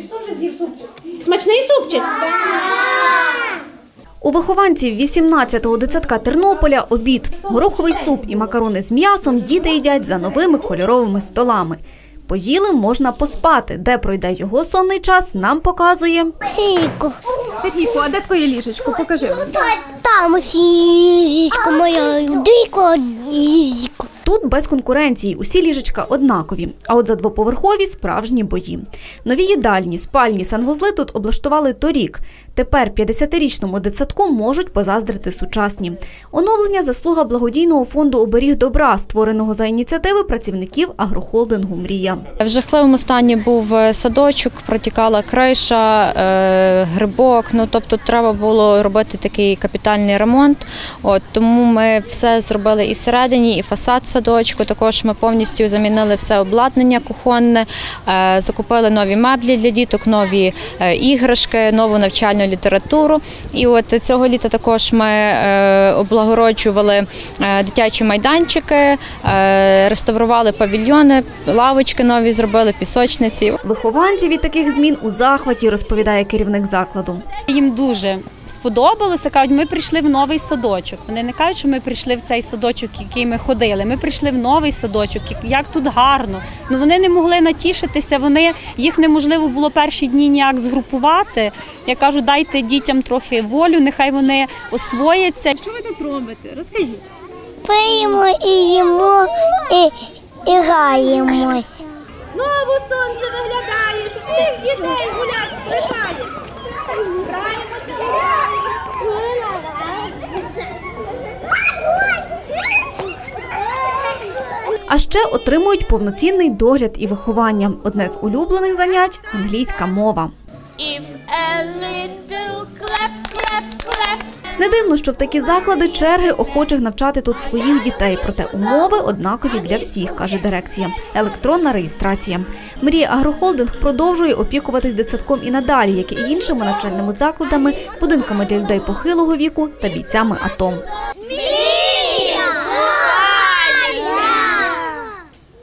Хто вже з'їв супчик? Смачний супчик? У вихованців 18-го дитсадка Тернополя обід. Гороховий суп і макарони з м'ясом діти їдять за новими кольоровими столами. Поїли можна поспати. Де пройде його сонний час, нам показує Сійку. Сергійко, а де твоє ліжечко? Покажи мені. Там сіська моя, дико. Тут без конкуренції, усі ліжечка однакові. А от за двоповерхові справжні бої. Нові їдальні, спальні, санвузли тут облаштували торік. Тепер 50-річному дитсадку можуть позаздрити сучасні. Оновлення заслуга благодійного фонду оберіг добра, створеного за ініціативи працівників агрохолдингу Мрія. В жахливому стані був е, садочок, протікала криша, е, грибок. Ну тобто треба було робити такий капітальний ремонт. От тому ми все зробили і всередині, і фасад садочку. Також ми повністю замінили все обладнання кухонне, е, закупили нові меблі для діток, нові іграшки, нову навчальну літературу. І от цього літа також ми е, облагороджували е, дитячі майданчики, е, реставрували павільйони, лавочки нові зробили, пісочниці. Вихованці від таких змін у захваті, розповідає керівник закладу. Їм дуже сподобалося. Кажуть, ми прийшли в новий садочок. Вони не кажуть, що ми прийшли в цей садочок, який ми ходили. Ми прийшли в новий садочок. Як тут гарно. Ну вони не могли натішитися. Вони їх неможливо було перші дні ніяк згрупувати. Я кажу, дайте дітям трохи волю, нехай вони освояться. Що ви тут робите? Розкажіть. Пиємо і їмо, і, і граємось. Знову сонце виглядає, всіх дітей гулять, стрибає. А ще отримують повноцінний догляд і виховання. Одне з улюблених занять англійська мова. If a little clap, clap, clap. Не дивно, що в такі заклади черги охочих навчати тут своїх дітей. Проте умови однакові для всіх, каже дирекція. Електронна реєстрація. Мрія Агрохолдинг продовжує опікуватись дитсадком і надалі, як і іншими навчальними закладами, будинками для людей похилого віку та бійцями АТО. Мрія!